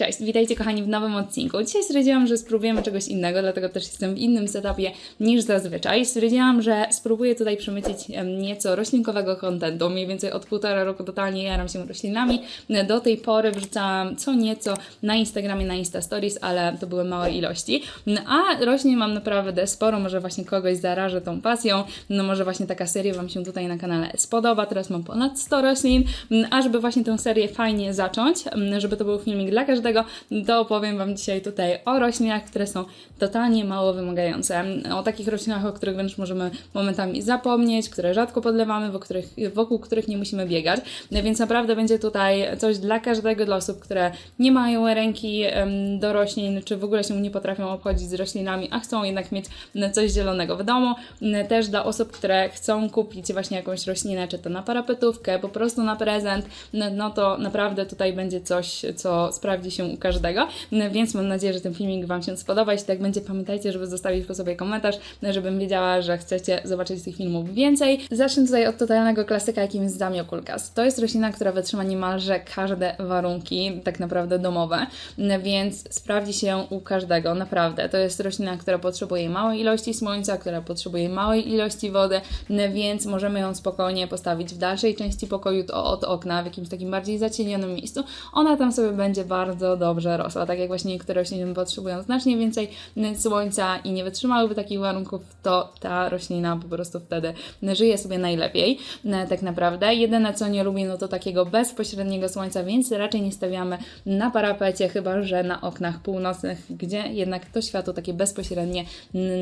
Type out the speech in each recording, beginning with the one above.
Cześć, witajcie kochani w nowym odcinku. Dzisiaj stwierdziłam, że spróbujemy czegoś innego, dlatego też jestem w innym setupie niż zazwyczaj. Stwierdziłam, że spróbuję tutaj przemycić em, nieco roślinkowego kontentu. Mniej więcej od półtora roku totalnie jaram się roślinami. Do tej pory wrzucałam co nieco na Instagramie, na Insta Stories, ale to były małe ilości. A roślin mam naprawdę sporo, może właśnie kogoś zarażę tą pasją. No może właśnie taka seria Wam się tutaj na kanale spodoba. Teraz mam ponad 100 roślin, a żeby właśnie tę serię fajnie zacząć, żeby to był filmik dla każdego, to opowiem Wam dzisiaj tutaj o roślinach, które są totalnie mało wymagające. O takich roślinach, o których wręcz możemy momentami zapomnieć, które rzadko podlewamy, wokół których, wokół których nie musimy biegać. Więc naprawdę będzie tutaj coś dla każdego, dla osób, które nie mają ręki do roślin, czy w ogóle się nie potrafią obchodzić z roślinami, a chcą jednak mieć coś zielonego w domu. Też dla osób, które chcą kupić właśnie jakąś roślinę, czy to na parapetówkę, po prostu na prezent, no to naprawdę tutaj będzie coś, co sprawdzi się u każdego, No, więc mam nadzieję, że ten filmik Wam się spodoba. Jeśli tak będzie, pamiętajcie, żeby zostawić po sobie komentarz, żebym wiedziała, że chcecie zobaczyć tych filmów więcej. Zacznę tutaj od totalnego klasyka, jakim jest Zamiokulkas. To jest roślina, która wytrzyma niemalże każde warunki, tak naprawdę domowe, więc sprawdzi się u każdego, naprawdę. To jest roślina, która potrzebuje małej ilości słońca, która potrzebuje małej ilości wody, więc możemy ją spokojnie postawić w dalszej części pokoju, od okna, w jakimś takim bardziej zacienionym miejscu. Ona tam sobie będzie bardzo dobrze rosła. Tak jak właśnie niektóre rośliny potrzebują znacznie więcej słońca i nie wytrzymałyby takich warunków, to ta roślina po prostu wtedy żyje sobie najlepiej, tak naprawdę. Jedyne co nie lubi, no to takiego bezpośredniego słońca, więc raczej nie stawiamy na parapecie, chyba że na oknach północnych, gdzie jednak to światło takie bezpośrednie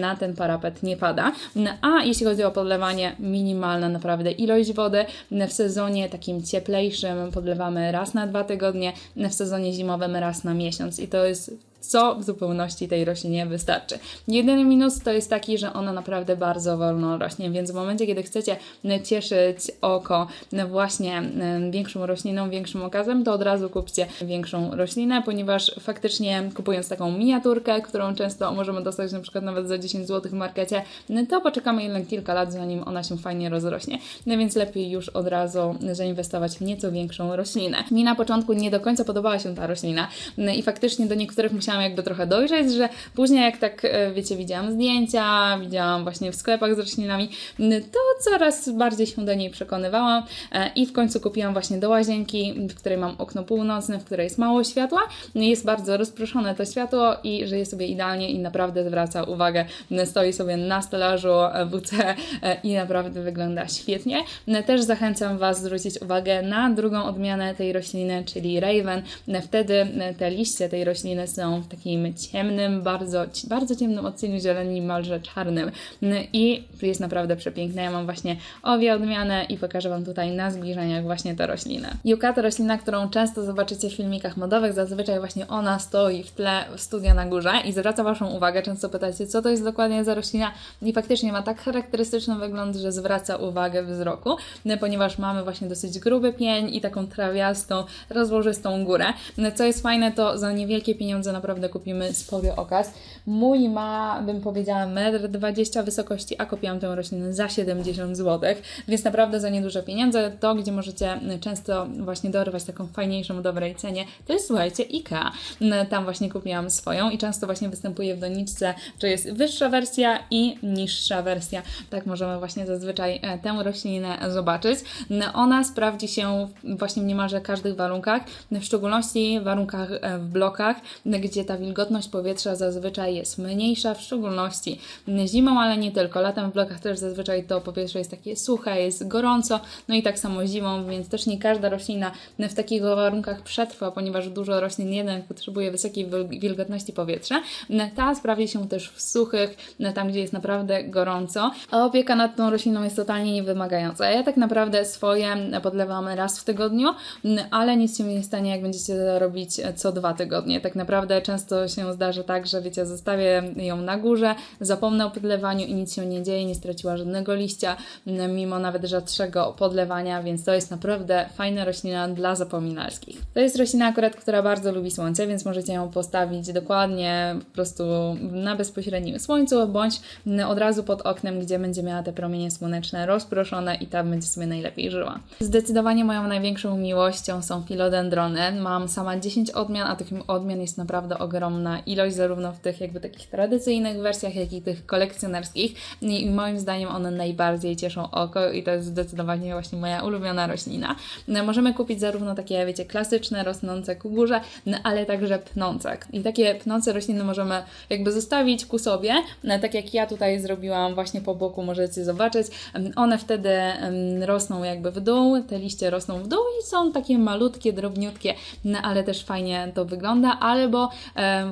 na ten parapet nie pada. A jeśli chodzi o podlewanie, minimalna naprawdę ilość wody. W sezonie takim cieplejszym podlewamy raz na dwa tygodnie, w sezonie zimowym raz na miesiąc i to jest co w zupełności tej roślinie wystarczy. Jedyny minus to jest taki, że ona naprawdę bardzo wolno rośnie, więc w momencie, kiedy chcecie cieszyć oko właśnie większą rośliną, większym okazem, to od razu kupcie większą roślinę, ponieważ faktycznie kupując taką miniaturkę, którą często możemy dostać na przykład nawet za 10 zł w markecie, to poczekamy jednak kilka lat, zanim ona się fajnie rozrośnie. No więc lepiej już od razu zainwestować w nieco większą roślinę. Mi na początku nie do końca podobała się ta roślina i faktycznie do niektórych musiałam jakby trochę dojrzeć, że później jak tak, e, wiecie, widziałam zdjęcia, widziałam właśnie w sklepach z roślinami, to coraz bardziej się do niej przekonywałam e, i w końcu kupiłam właśnie do łazienki, w której mam okno północne, w której jest mało światła, jest bardzo rozproszone to światło i żyje sobie idealnie i naprawdę zwraca uwagę, stoi sobie na stelażu WC e, i naprawdę wygląda świetnie. Też zachęcam Was zwrócić uwagę na drugą odmianę tej rośliny, czyli Raven. Wtedy te liście tej rośliny są w takim ciemnym, bardzo, bardzo ciemnym odcieniu zieleni, niemalże czarnym. I jest naprawdę przepiękna. Ja mam właśnie obie odmiany i pokażę Wam tutaj na zbliżeniach właśnie tę roślinę. Yuka to roślina, którą często zobaczycie w filmikach modowych. Zazwyczaj właśnie ona stoi w tle studia na górze i zwraca Waszą uwagę. Często pytacie, co to jest dokładnie za roślina i faktycznie ma tak charakterystyczny wygląd, że zwraca uwagę wzroku, ponieważ mamy właśnie dosyć gruby pień i taką trawiastą, rozłożystą górę. Co jest fajne, to za niewielkie pieniądze naprawdę kupimy spory okaz. Mój ma, bym powiedziała, 1,20 m wysokości, a kupiłam tę roślinę za 70 zł, więc naprawdę za nieduże pieniądze. To, gdzie możecie często właśnie dorwać taką fajniejszą, dobrej cenie, to jest, słuchajcie, IKEA. Tam właśnie kupiłam swoją i często właśnie występuje w doniczce, że jest wyższa wersja i niższa wersja. Tak możemy właśnie zazwyczaj e, tę roślinę zobaczyć. Ona sprawdzi się właśnie w niemalże każdych warunkach, w szczególności w warunkach e, w blokach, gdzie ta wilgotność powietrza zazwyczaj jest mniejsza, w szczególności zimą, ale nie tylko. Latem w blokach też zazwyczaj to powietrze jest takie suche, jest gorąco, no i tak samo zimą, więc też nie każda roślina w takich warunkach przetrwa, ponieważ dużo roślin jednak potrzebuje wysokiej wilgotności powietrza. Ta sprawdzi się też w suchych, tam gdzie jest naprawdę gorąco, a opieka nad tą rośliną jest totalnie niewymagająca. Ja tak naprawdę swoje podlewam raz w tygodniu, ale nic się nie stanie, jak będziecie robić co dwa tygodnie. Tak naprawdę często się zdarza tak, że wiecie, zostawię ją na górze, zapomnę o podlewaniu i nic się nie dzieje, nie straciła żadnego liścia, mimo nawet rzadszego podlewania, więc to jest naprawdę fajna roślina dla zapominalskich. To jest roślina akurat, która bardzo lubi słońce, więc możecie ją postawić dokładnie po prostu na bezpośrednim słońcu, bądź od razu pod oknem, gdzie będzie miała te promienie słoneczne rozproszone i tam będzie sobie najlepiej żyła. Zdecydowanie moją największą miłością są filodendrony. Mam sama 10 odmian, a tych odmian jest naprawdę ogromna ilość, zarówno w tych jakby takich tradycyjnych wersjach, jak i tych kolekcjonerskich. I moim zdaniem one najbardziej cieszą oko i to jest zdecydowanie właśnie moja ulubiona roślina. No, Możemy kupić zarówno takie, wiecie, klasyczne, rosnące ku górze, no, ale także pnące. I takie pnące rośliny możemy jakby zostawić ku sobie, no, tak jak ja tutaj zrobiłam właśnie po boku, możecie zobaczyć. One wtedy rosną jakby w dół, te liście rosną w dół i są takie malutkie, drobniutkie, no, ale też fajnie to wygląda, albo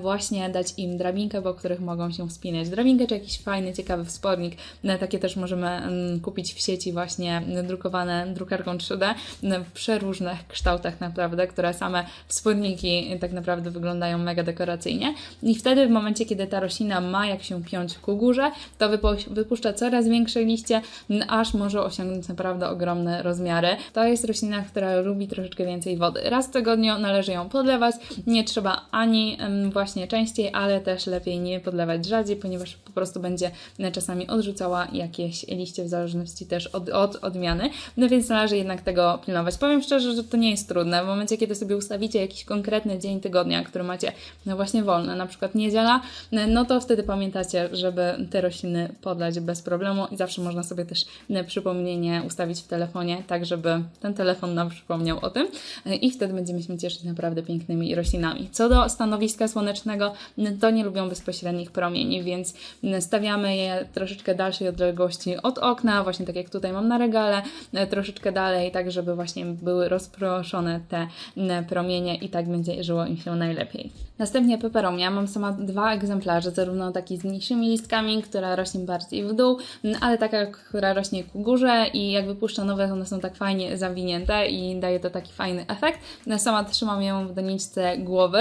właśnie dać im drabinkę, po których mogą się wspinać. Drabinkę czy jakiś fajny, ciekawy wspornik, no, takie też możemy em, kupić w sieci właśnie drukowane drukarką 3D no, w przeróżnych kształtach naprawdę, które same wsporniki tak naprawdę wyglądają mega dekoracyjnie i wtedy w momencie, kiedy ta roślina ma jak się piąć ku górze, to wypu- wypuszcza coraz większe liście, aż może osiągnąć naprawdę ogromne rozmiary. To jest roślina, która lubi troszeczkę więcej wody. Raz w tygodniu należy ją podlewać, nie trzeba ani właśnie częściej, ale też lepiej nie podlewać rzadziej, ponieważ po prostu będzie e, czasami odrzucała jakieś liście w zależności też od, od odmiany, no więc należy jednak tego pilnować. Powiem szczerze, że to nie jest trudne. W momencie, kiedy sobie ustawicie jakiś konkretny dzień tygodnia, który macie no właśnie wolny, na przykład niedziela, no to wtedy pamiętacie, żeby te rośliny podlać bez problemu i zawsze można sobie też przypomnienie ustawić w telefonie, tak żeby ten telefon nam przypomniał o tym e, i wtedy będziemy się cieszyć naprawdę pięknymi roślinami. Co do stanowiska słonecznego, n- to nie lubią bezpośrednich promieni, więc stawiamy je troszeczkę dalszej odległości od okna, właśnie tak jak tutaj mam na regale, e, troszeczkę dalej, tak żeby właśnie były rozproszone te n- promienie i tak będzie żyło im się najlepiej. Następnie peperomia. Mam sama dwa egzemplarze, zarówno taki z mniejszymi listkami, która rośnie bardziej w dół, ale taka, która rośnie ku górze i jak wypuszcza nowe, one są tak fajnie zawinięte i daje to taki fajny efekt. Sama trzymam ją w doniczce głowy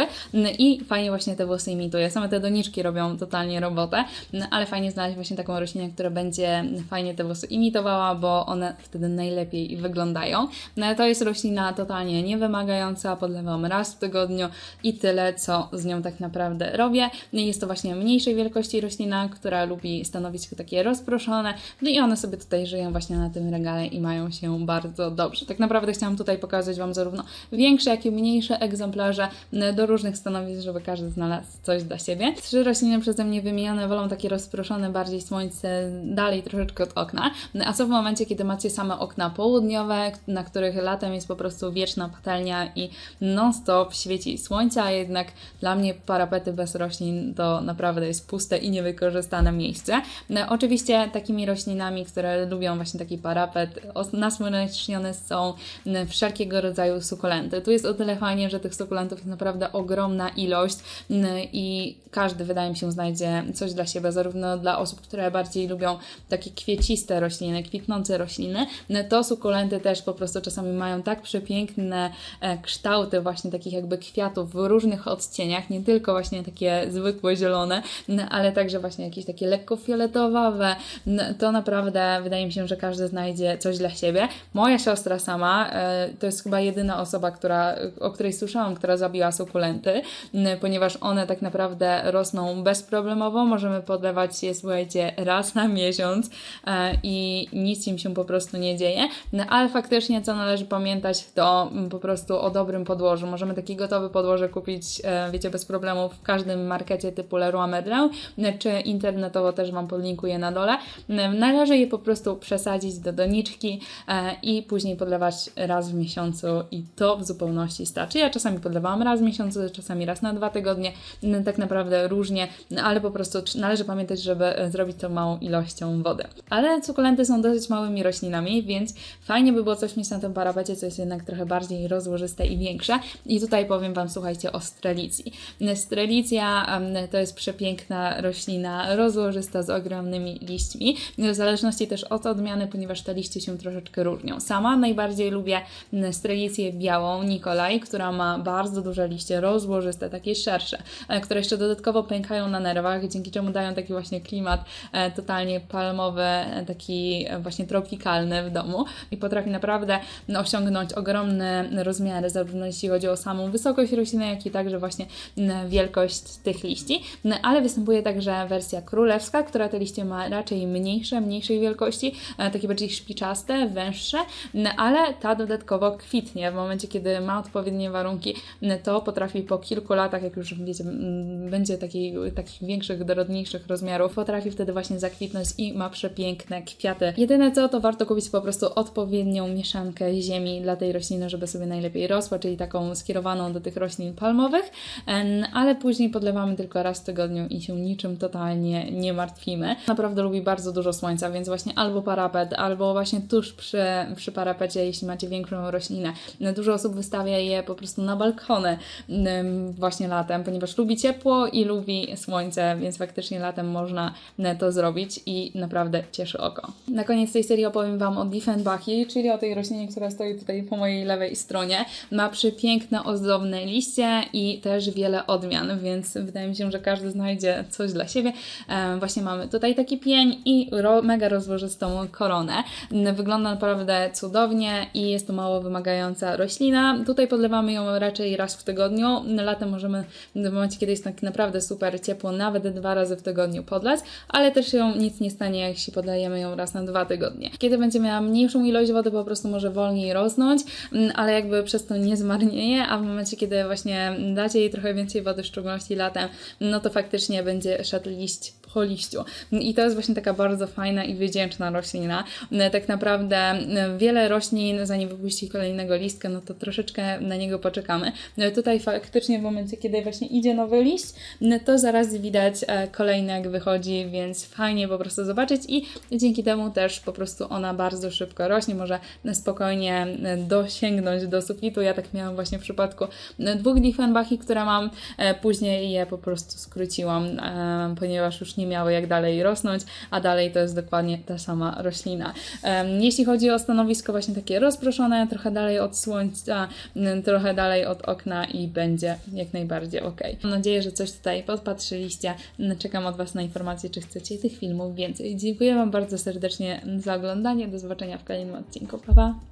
i fajnie właśnie te włosy imituje. Same te doniczki robią totalnie robotę, n- ale fajnie znaleźć właśnie taką roślinę, która będzie fajnie te włosy imitowała, bo one wtedy najlepiej wyglądają. No, to jest roślina totalnie niewymagająca, podlewam raz w tygodniu i tyle, co z nią tak naprawdę robię. No Jest to właśnie mniejszej wielkości roślina, która lubi stanowisko takie rozproszone, no i one sobie tutaj żyją właśnie na tym regale i mają się bardzo dobrze. Tak naprawdę chciałam tutaj pokazać Wam zarówno większe, jak i mniejsze egzemplarze do różnych stanowisk, żeby każdy znalazł coś dla siebie. Trzy rośliny przeze mnie wymienione wolą takie rozproszone, bardziej słońce, dalej troszeczkę od okna. No A co w momencie, kiedy macie same okna południowe, na których latem jest po prostu wieczna patelnia i non-stop świeci słońce, a jednak dla mnie parapety bez roślin to naprawdę jest puste i niewykorzystane miejsce. No, oczywiście takimi roślinami, które lubią właśnie taki parapet, nasłonecznione są n- wszelkiego rodzaju sukulenty. Tu jest o tyle fajnie, że tych sukulentów jest naprawdę ogromna ilość n- i każdy wydaje mi się znajdzie coś dla siebie, zarówno dla osób, które bardziej lubią takie kwieciste rośliny, kwitnące rośliny, to sukulenty też po prostu czasami mają tak przepiękne e, kształty właśnie takich jakby kwiatów w różnych odcieniach, nie tylko właśnie takie zwykłe zielone, n- ale także właśnie jakieś takie lekko fioletowawe, n- to naprawdę wydaje mi się, że każdy znajdzie coś dla siebie. Moja siostra sama e, to jest chyba jedyna osoba, która, o której słyszałam, która zabiła sukulenty, ponieważ one tak naprawdę rosną bezproblemowo, możemy podlewać je, słuchajcie, raz na miesiąc e, i nic im się po prostu nie dzieje, no, ale faktycznie co należy pamiętać to mm, po prostu o dobrym podłożu. Możemy takie gotowe podłoże kupić, e, wiecie, bez problemu w każdym markecie typu Leroy Merlin, n- czy internetowo też Wam podlinkuję na dole. Należy je po prostu przesadzić do doniczki e, i później podlewać raz w miesiącu i to w zupełności starczy. Ja czasami podlewałam raz w miesiącu, czasami raz na dwa tygodnie, tak naprawdę różnie, n- ale po prostu należy pamiętać, żeby e, zrobić to małą ilością wody. Ale sukulenty są dosyć małymi roślinami, więc fajnie by było coś mieć na tym parapecie, co jest jednak trochę bardziej rozłożyste i większe. I tutaj powiem Wam, słuchajcie, o strelicji. Strelicja to jest przepiękna roślina, rozłożysta z ogromnymi liśćmi, w zależności też od odmiany, ponieważ te liście się troszeczkę różnią. Sama najbardziej lubię strelicję białą Nikolaj, która ma bardzo duże liście rozłożyste, takie takie szersze, e, które jeszcze dodatkowo pękają na nerwach, dzięki czemu dają taki właśnie klimat e, totalnie palmowy, e, taki właśnie tropikalny w domu i potrafi naprawdę no, osiągnąć ogromne rozmiary, zarówno jeśli chodzi o samą wysokość rośliny, jak i także właśnie wielkość tych liści. Ale występuje także wersja królewska, która te liście ma raczej mniejsze, mniejszej wielkości, takie bardziej szpiczaste, węższe, ale ta dodatkowo kwitnie w momencie, kiedy ma odpowiednie warunki, to potrafi po kilku latach, jak już wiecie, m, będzie takiej, takich większych, dorodniejszych rozmiarów, potrafi wtedy właśnie zakwitnąć i ma przepiękne kwiaty. Jedyne co, to warto kupić po prostu odpowiednią mieszankę ziemi dla tej rośliny, żeby sobie najlepiej rosła, czyli taką skierowaną do tych roślin palmowych, ale później podlewamy tylko raz w tygodniu i się niczym totalnie nie martwimy. Naprawdę lubi bardzo dużo słońca, więc właśnie albo parapet, albo właśnie tuż przy, przy parapecie, jeśli macie większą roślinę. Dużo osób wystawia je po prostu na balkony em, właśnie latem, ponieważ lubi ciepło i lubi słońce, więc faktycznie latem można to zrobić i naprawdę cieszy oko. Na koniec tej serii opowiem Wam o Diefenbachii, czyli o tej roślinie, która stoi tutaj po mojej lewej stronie. Ma przepiękne, ozdobne liście i też wiele odmian, więc wydaje mi się, że każdy znajdzie coś dla siebie. E, właśnie mamy tutaj taki pień i mega rozłożystą koronę. Wygląda naprawdę cudownie i jest to mało wymagająca roślina. Tutaj podlewamy ją raczej raz w tygodniu. Latem możemy w momencie, kiedy jest tak naprawdę super ciepło, nawet dwa razy w tygodniu podlać, ale też ją nic nie stanie, jeśli podlejemy ją raz na dwa tygodnie. Kiedy będzie miała mniejszą ilość wody, po prostu może wolniej rosnąć, mm, ale jakby przez to nie zmarnieje, a w momencie, kiedy właśnie dacie jej trochę więcej wody, w szczególności latem, no to faktycznie będzie szedł liść po liściu. I to jest właśnie taka bardzo fajna i wdzięczna roślina. Tak naprawdę wiele roślin, zanim wypuści kolejnego listka, no to troszeczkę na niego poczekamy. No Tutaj faktycznie w momencie, kiedy właśnie idzie nowy liść, no to zaraz widać e, kolejny jak wychodzi, więc fajnie po prostu zobaczyć i dzięki temu też po prostu ona bardzo szybko rośnie, może spokojnie e, dosięgnąć do sufitu. Ja tak miałam właśnie w przypadku e, dwóch Diefenbachi, które mam, e, później je po prostu skróciłam, e, ponieważ już nie miały jak dalej rosnąć, a dalej to jest dokładnie ta sama roślina. Jeśli chodzi o stanowisko właśnie takie rozproszone, trochę dalej od słońca, trochę dalej od okna i będzie jak najbardziej ok. Mam nadzieję, że coś tutaj podpatrzyliście. Czekam od Was na informacje, czy chcecie tych filmów więcej. Dziękuję Wam bardzo serdecznie za oglądanie. Do zobaczenia w kolejnym odcinku. Pa, pa!